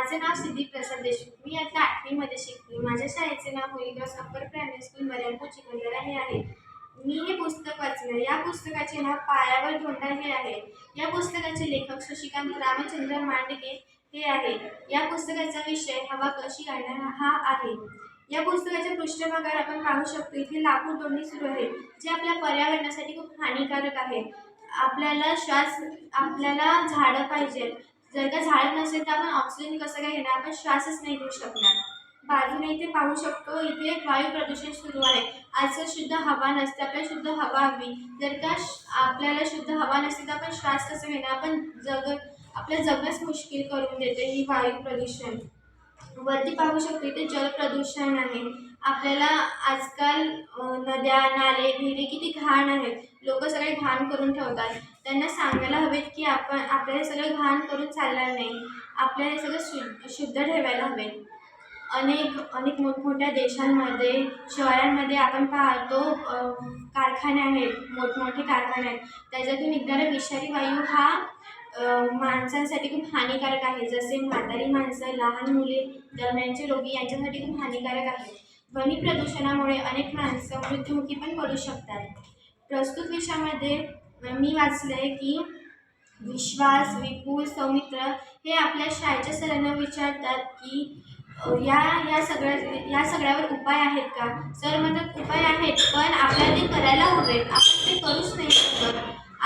माझे नाव सिद्धी प्रसाद देशमुख. मी आता आठवीमध्ये शिकते माझ्या शाळेचे नाव होईदास upper primary school Maryadpur Chikhaldara हे आहे. मी हे पुस्तक वाचलं या पुस्तकाचे नाव पायावर धोंडा हे आहे. या पुस्तकाचे लेखक शशिकांत रामचंद्र मांडके हे आहे. या पुस्तकाचा विषय हवा कशी आणणार हा आहे. या पुस्तकाच्या पृष्ठभागावर आपण पाहू शकतो इथे लाकूड तोडणी सुरू आहे जे आपल्या पर्यावरणासाठी खूप हानिकारक आहे. आपल्याला श्वास आपल्याला झाडं पाहिजेत. जर का झाड नसेल तर आपण ऑक्सिजन कसं काय घेणार? आपण श्वासच नाही घेऊ शकणार. बाजूने इथे पाहू शकतो इथे वायू प्रदूषण सुरू आहे. आजकाल शुद्ध हवा नसते आपल्याला शुद्ध हवा हवी. जर का आपल्याला शुद्ध हवा नसते तर आपण श्वास कसं घेणार? आपण जग आपलं जगणंच मुश्किल करून देते ही वायू प्रदूषण. वरती पाहू शकतो इथे जल प्रदूषण आहे. आपल्याला आजकाल नद्या नाले विहिरी किती घाण आहेत. लोक सगळे घाण करून ठेवतात. त्यांना सांगायला हवेत की आपण आपल्याला सगळं घाण करून चालणार नाही. आपल्याला हे सगळं शु शुद्ध ठेवायला हवे अनेक अनेक मोठमोठ्या देशांमध्ये शहरांमध्ये आपण पाहतो कारखाने आहेत मोठमोठे कारखाने आहेत. त्याच्यातून निघणारा विषारी वायू हा माणसांसाठी खूप हानिकारक आहे. जसे म्हातारी माणसं लहान मुले दरम्यानचे रोगी यांच्यासाठी खूप हानिकारक आहे. ध्वनी प्रदूषणामुळे अनेक माणसं मृत्युमुखी पण पडू शकतात. प्रस्तुत विषयामध्ये मी वाचलं आहे की विश्वास विपुल सौमित्र हे आपल्या शाळेच्या सरांना विचारतात की या या सगळ्या या सगळ्यावर उपाय आहेत का? सर म्हणतात उपाय आहेत पण आपल्याला ते करायला हवेत. आपण ते करूच नाही.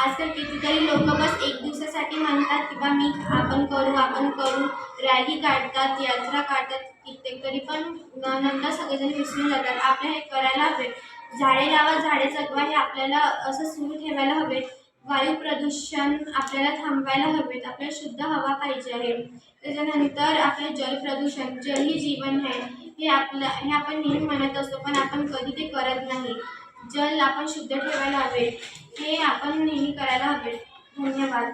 आजकाल कितीतरी लोक बस एक दिवसासाठी म्हणतात की बा मी आपण करू आपण करू. रॅली काढतात यात्रा काढतात कित्येक तरी पण नंतर सगळेजण विसरून जातात. आपल्या हे करायला हवे. झाडे लावा झाडे जगवा हे आपल्याला असं सुरू ठेवायला हवे. वायू प्रदूषण आपल्याला थांबवायला हवेत आपल्याला शुद्ध हवा पाहिजे आहे. त्याच्यानंतर आपलं जलप्रदूषण जल ही जीवन आहे. हे आपलं हे आपण नेहमी म्हणत असतो पण आपण कधी ते करत नाही. जल आपण शुद्ध ठेवायला हवे. हे आपण नेहमी करायला हवे. धन्यवाद.